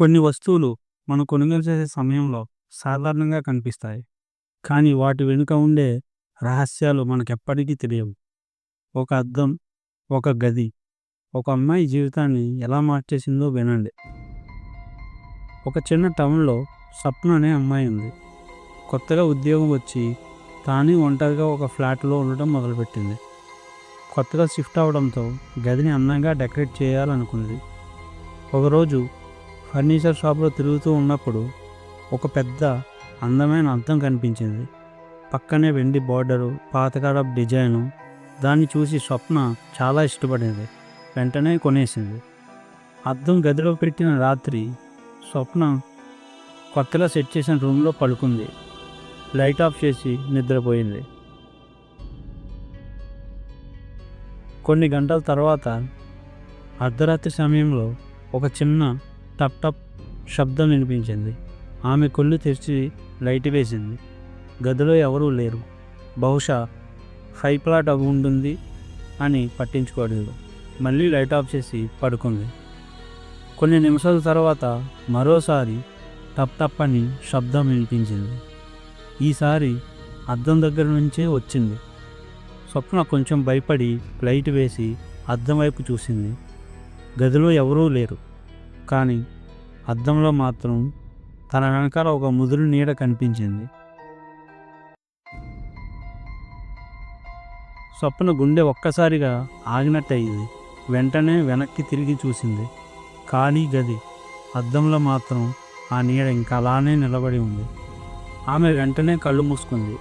కొన్ని వస్తువులు మనం కొనుగోలు చేసే సమయంలో సాధారణంగా కనిపిస్తాయి. కానీ వాటి వెనుక ఉండే రహస్యాలు మనకెప్పటికీ తెలియవు. ఒక అద్దం ఒక గది ఒక అమ్మాయి జీవితాన్ని ఎలా మార్చేసిందో వినండి. ఒక చిన్న టౌన్లో స్వప్న అనే అమ్మాయి ఉంది. కొత్తగా ఉద్యోగం వచ్చి తానే ఒంటరిగా ఒక ఫ్లాట్లో ఉండటం మొదలుపెట్టింది. కొత్తగా షిఫ్ట్ అవడంతో గదిని అందంగా డెకరేట్ చేయాలనుకుంది. ఒకరోజు ఫర్నిచర్ షాప్లో తిరుగుతూ ఉన్నప్పుడు ఒక పెద్ద అందమైన అద్దం కనిపించింది. పక్కనే వెండి బార్డరు పాతకాలపు డిజైను దాన్ని చూసి స్వప్న చాలా ఇష్టపడింది. వెంటనే కొనేసింది. అద్దం గదిలో పెట్టిన రాత్రి స్వప్న కొత్తగా సెట్ చేసిన రూమ్లో పడుకుంది. లైట్ ఆఫ్ చేసి నిద్రపోయింది. కొన్ని గంటల తర్వాత అర్ధరాత్రి సమయంలో ఒక చిన్న టప్ టప్ శబ్దం వినిపించింది. ఆమె కళ్ళు తెరిచి లైట్ వేసింది. గదిలో ఎవరూ లేరు. బహుశా ఫై ప్లాట్ అవి ఉంటుంది అని పట్టించుకోలేదు. మళ్ళీ లైట్ ఆఫ్ చేసి పడుకుంది. కొన్ని నిమిషాల తర్వాత మరోసారి టప్ టప్ అని శబ్దం వినిపించింది. ఈసారి అద్దం దగ్గర నుంచే వచ్చింది. స్వప్న కొంచెం భయపడి లైట్ వేసి అద్దం వైపు చూసింది. గదిలో ఎవరూ లేరు. కానీ అద్దంలో మాత్రం తన వెనకాల ఒక ముదురు నీడ కనిపించింది. స్వప్న గుండె ఒక్కసారిగా ఆగినట్టయింది. వెంటనే వెనక్కి తిరిగి చూసింది. ఖాళీ గది. అద్దంలో మాత్రం ఆ నీడ ఇంకా అలానే నిలబడి ఉంది. ఆమె వెంటనే కళ్ళు మూసుకుంది.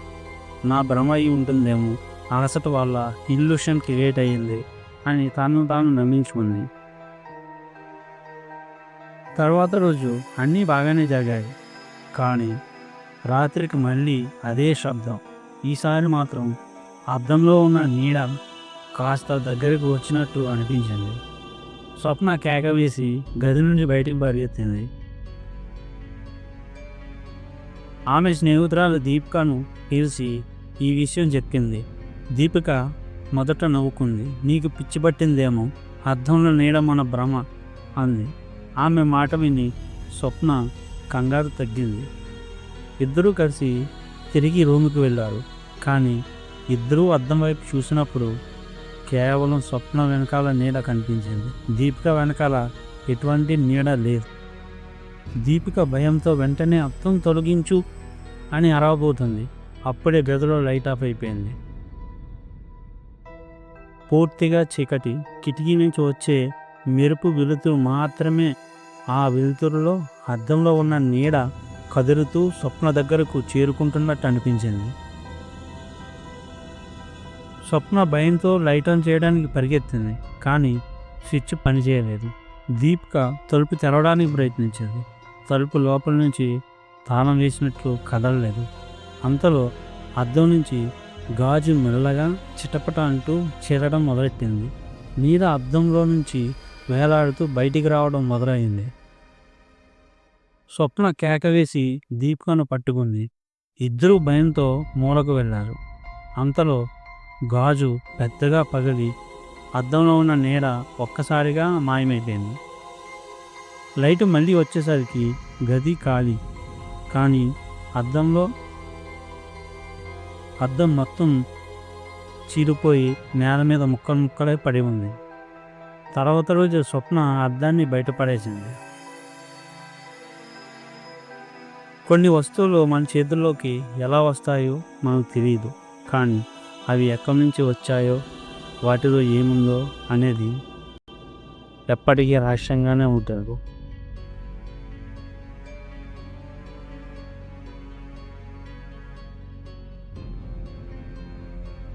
నా భ్రమ అయి ఉంటుందేమో అలసట వల్ల ఇల్యూషన్ క్రియేట్ అయ్యింది అని తాను తాను నమ్మించుకుంది. తర్వాత రోజు అన్నీ బాగానే జరిగాయి. కానీ రాత్రికి మళ్ళీ అదే శబ్దం. ఈసారి మాత్రం అద్దంలో ఉన్న నీడ కాస్త దగ్గరకు వచ్చినట్టు అనిపించింది. స్వప్న కేక వేసి గది నుంచి బయటికి పరిగెత్తింది. ఆమె స్నేహితురాలు దీపికను పిలిచి ఈ విషయం చెప్పింది. దీపిక మొదట నవ్వుకుంది. నీకు పిచ్చి పట్టిందేమో? అర్థంలో నీడ మన భ్రమ అంది. ఆమె మాట విని స్వప్న కంగారు తగ్గింది. ఇద్దరూ కలిసి తిరిగి రూముకి వెళ్ళారు. కానీ ఇద్దరూ అద్దం వైపు చూసినప్పుడు కేవలం స్వప్న వెనకాల నీడ కనిపించింది. దీపిక వెనకాల ఎటువంటి నీడ లేదు. దీపిక భయంతో వెంటనే అర్థం తొలగించు అని అరవబోతుంది. అప్పుడే గదిలో లైట్ ఆఫ్ అయిపోయింది. పూర్తిగా చీకటి. కిటికీ నుంచి వచ్చే మెరుపు వెలుతురు మాత్రమే ఆ వెలుతురులో అద్దంలో ఉన్న నీడ కదులుతూ స్వప్న దగ్గరకు చేరుకుంటున్నట్టు అనిపించింది. స్వప్న భయంతో లైట్ ఆన్ చేయడానికి పరిగెత్తింది కానీ స్విచ్ పనిచేయలేదు. దీపిక తలుపు తెరవడానికి ప్రయత్నించింది. తలుపు లోపల నుంచి తాళం వేసినట్లు కదలలేదు. అంతలో అద్దం నుంచి గాజు మెల్లగా చిటపట అంటూ చేరడం మొదలెట్టింది. నీర అద్దంలో నుంచి వేలాడుతూ బయటికి రావడం మొదలైంది. స్వప్న కేకవేసి దీపికను పట్టుకుంది. ఇద్దరూ భయంతో మూలకు వెళ్ళారు. అంతలో గాజు పెద్దగా పగిలి అద్దంలో ఉన్న నీడ ఒక్కసారిగా మాయమైపోయింది. లైట్ మళ్ళీ వచ్చేసరికి గది ఖాళీ. కానీ అద్దంలో అద్దం మొత్తం చీలిపోయి నేల మీద ముక్కలు ముక్కలై పడి ఉంది. తర్వాత రోజు స్వప్న అద్దాన్ని బయటపడేసింది కొన్ని వస్తువులు మన చేతుల్లోకి ఎలా వస్తాయో మనకు తెలియదు కానీ అవి ఎక్కడి నుంచి వచ్చాయో వాటిలో ఏముందో అనేది ఎప్పటికీ రహస్యంగానే ఉంటారు